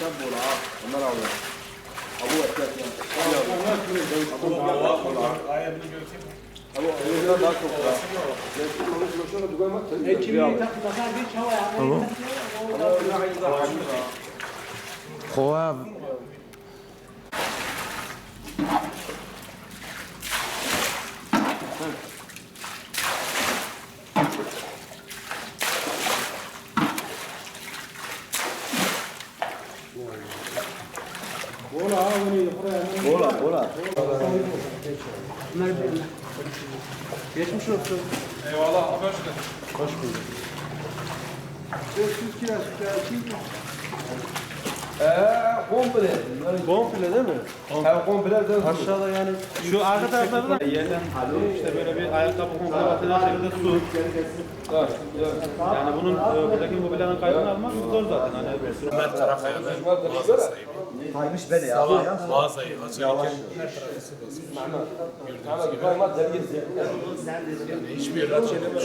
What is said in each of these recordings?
Abu Esat daha Bola bola. Geçmiş olsun. Eyvallah hoş geldin. 500 kilo şikayetçiyim. Eee komple. Bonfile değil mi? Hem komple de Aşağıda yani şu arka taraflarda da yerden işte böyle bir ayakkabı kontrol atacak şekilde su. Yani bunun e, buradaki mobilyanın kaydını almak zor zaten. Hani Her taraf ayarlı. kaymış beni ya. Mağazayı açarken hiçbir yer açılmamış.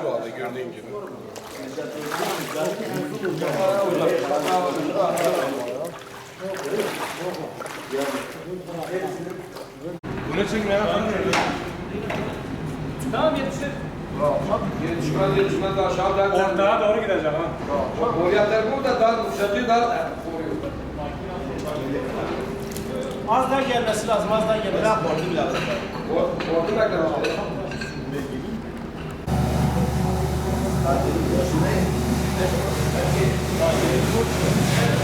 Şu anda gördüğün gibi. Bu ne çekmeye Tamam yetişir. Yetişmez yetişmez aşağı der. Ortağa doğru gideceğim ha. Oraya der burada dar uçacı dar. Az daha gelmesi lazım, az daha gelmesi lazım. Ordu bekler. Hadi. Thank you.